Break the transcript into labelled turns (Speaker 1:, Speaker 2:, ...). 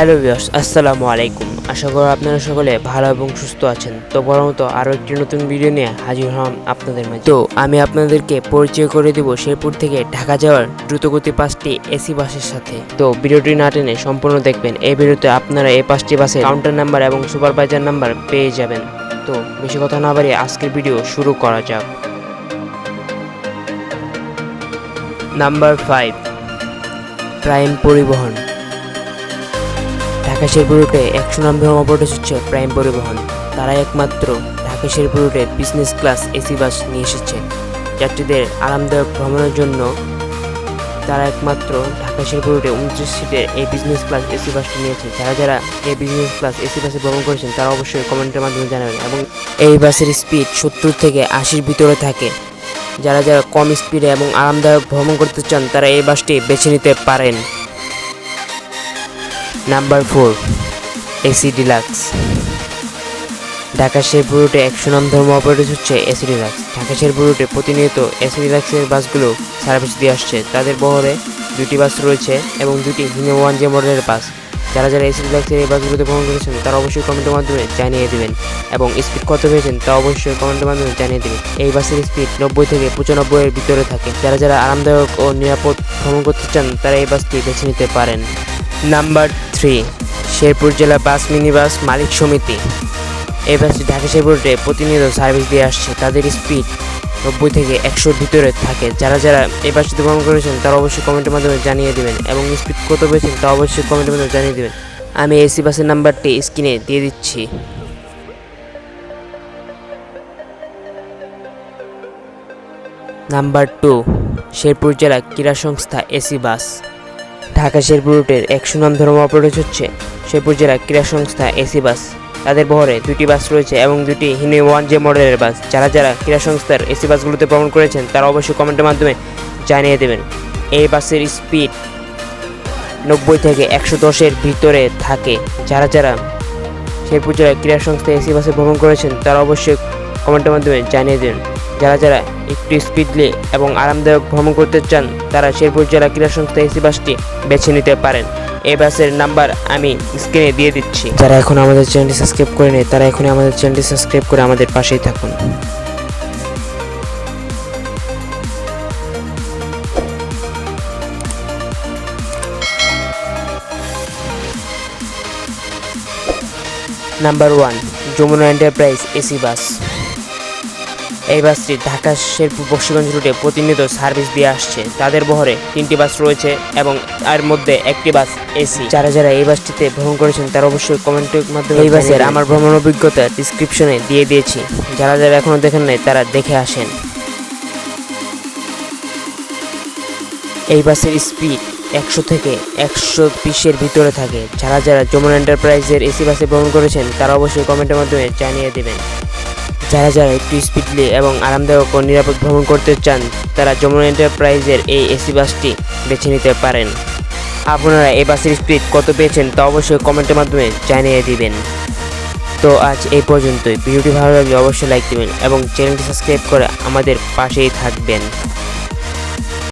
Speaker 1: Hello viewers, আসসালামু আলাইকুম। আশা করি আপনারা সকলে ভালো এবং সুস্থ আছেন। তো বরমত আরও একটি নতুন ভিডিও নিয়ে হাজির হলাম আপনাদের মাঝে। তো আমি আপনাদেরকে পরিচয় করে দেব শেরপুর থেকে ঢাকা যাওয়ার দ্রুতগতি পাঁচটি এসি বাসের সাথে। তো ভিডিওটি না টেনে সম্পূর্ণ দেখবেন। এই ভিডিওতে আপনারা এই পাঁচটি বাসের কাউন্টার নাম্বার এবং সুপারভাইজার নাম্বার পেয়ে যাবেন। তো বেশি কথা না বাড়িয়ে আজকের ভিডিও শুরু করা যাক। নাম্বার ফাইভ, প্রাইম পরিবহন। ঢাকা রুটে একশো নম্বর অপারেটর হচ্ছে প্রাইম পরিবহন। তারা একমাত্র ঢাকা শেরপুর রুটে বিজনেস ক্লাস এসি বাস নিয়ে এসেছে। যাত্রীদের আরামদায়ক ভ্রমণের জন্য তারা একমাত্র ঢাকা শেরপুর রুটে উনত্রিশ সিটের এই বিজনেস ক্লাস এসি বাসটি নিয়েছে। যারা যারা এই বিজনেস ক্লাস এসি বাসে ভ্রমণ করেছেন, তারা অবশ্যই কমেন্টের মাধ্যমে জানাবেন এবং এই বাসের স্পিড সত্তর থেকে আশির ভিতরে থাকে। যারা যারা কম স্পিডে এবং আরামদায়ক ভ্রমণ করতে চান, তারা এই বাসটি বেছে নিতে পারেন। Number four AC deluxe Dhaka Sherpur রুটে একশো নাম ধর্ম অপারেটর হচ্ছে এসি ডিলাক্স ঢাকা শেরপুর রুটে প্রতিনিয়ত এসি ডিলাক্সের বাসগুলো সার্ভিস দিয়ে আসছে। তাদের বহরে দুটি বাস রয়েছে এবং দুটি হিনো ওয়ান জে মডেলের বাস। যারা যারা এসি ডিলাক্সের এই বাসগুলোতে ভ্রমণ করেছেন, তারা অবশ্যই কমেন্টের মাধ্যমে জানিয়ে দেবেন। এবং স্পিড কত পেয়েছেন, তা অবশ্যই কমেন্টের মাধ্যমে জানিয়ে দেবেন। এই বাসের স্পিড নব্বই থেকে পঁচানব্বই এর ভিতরে থাকে। যারা যারা আরামদায়ক ও নিরাপদ ভ্রমণ করতে চান, তারা এই বাসটি বেছে নিতে পারেন। নাম্বার থ্রি, শেরপুর জেলা বাস মিনি বাস মালিক সমিতি। এই বাসটি ঢাকা শেরপুর রুটে প্রতিনিয়ত সার্ভিস দিয়ে আসছে। তাদের স্পিড নব্বই থেকে একশোর ভিতরে থাকে। যারা যারা এই বাসটিতে ভ্রমণ করেছেন, তারা অবশ্যই কমেন্টের মাধ্যমে জানিয়ে দেবেন। এবং স্পিড কত পেয়েছেন, তা অবশ্যই কমেন্টের মাধ্যমে জানিয়ে দেবেন। আমি এসি বাসের নাম্বারটি স্ক্রিনে দিয়ে দিচ্ছি। নাম্বার টু শেরপুর জেলা ক্রীড়া সংস্থা এসি বাস ঢাকা শেরপুর রুটের একশো নাম ধর্ম অপারেটর হচ্ছে শেরপুর জেলা ক্রীড়া সংস্থা এসি বাস। তাদের বহরে দুটি বাস রয়েছে এবং দুটি হিনে ওয়ান জে মডেলের বাস। যারা যারা ক্রীড়া সংস্থার এসি বাসগুলোতে ভ্রমণ করেছেন, তারা অবশ্যই কমেন্টের মাধ্যমে জানিয়ে দেবেন। এই বাসের স্পিড নব্বই থেকে একশো দশের ভিতরে থাকে। যারা যারা শেরপুর জেলা ক্রীড়া সংস্থা এসি বাসে ভ্রমণ করেছেন, তারা অবশ্যই কমেন্টের মাধ্যমে জানিয়ে দেবেন। যারা যারা একটু স্পিডলি এবং আরামদায়ক ভ্রমণ করতে চান তারা শেরপুর জেলা ক্রীড়া সংস্থা এসি বাসটি বেছে নিতে পারেন। এই বাসের নাম্বার আমি স্ক্রিনে দিয়ে দিচ্ছি। যারা এখন আমাদের চ্যানেলটি সাবস্ক্রাইব করে নেয় তারা এখন আমাদের চ্যানেলটি সাবস্ক্রাইব করে আমাদের পাশেই থাকুন। Number one, Jamuna enterprise AC bus. এই বাসটি ঢাকা শেরপুর বক্সিগঞ্জ রুটে প্রতিনিয়ত সার্ভিস দিয়ে আসছে। তাদের বহরে তিনটি বাস রয়েছে এবং এর মধ্যে একটি বাস এসি। যারা যারা এই বাসটিতে ভ্রমণ করেছেন তারা অবশ্যই কমেন্টের মাধ্যমে এই বাসের আমার ভ্রমণ অভিজ্ঞতা ডিসক্রিপশনে দিয়ে দিয়েছি। যারা যারা এখনও দেখেন নাই তারা দেখে আসেন। এই বাসের স্পিড একশো থেকে একশো বিশের ভিতরে থাকে। যারা যারা যমুনা এন্টারপ্রাইজের এসি বাসে ভ্রমণ করেছেন তারা অবশ্যই কমেন্টের মাধ্যমে জানিয়ে দেবেন। যারা যারা একটু স্পিডলি এবং আরামদায়ক ও নিরাপদ ভ্রমণ করতে চান, তারা যমুনা এন্টারপ্রাইজের এই এসি বাসটি বেছে নিতে পারেন। আপনারা এই বাসের স্পিড কত পেয়েছেন তা অবশ্যই কমেন্টের মাধ্যমে জানিয়ে দিবেন। তো আজ এই পর্যন্তই। ভিডিওটি ভালো লাগলে অবশ্যই লাইক দিবেন এবং চ্যানেলটি সাবস্ক্রাইব করে আমাদের পাশেই থাকবেন।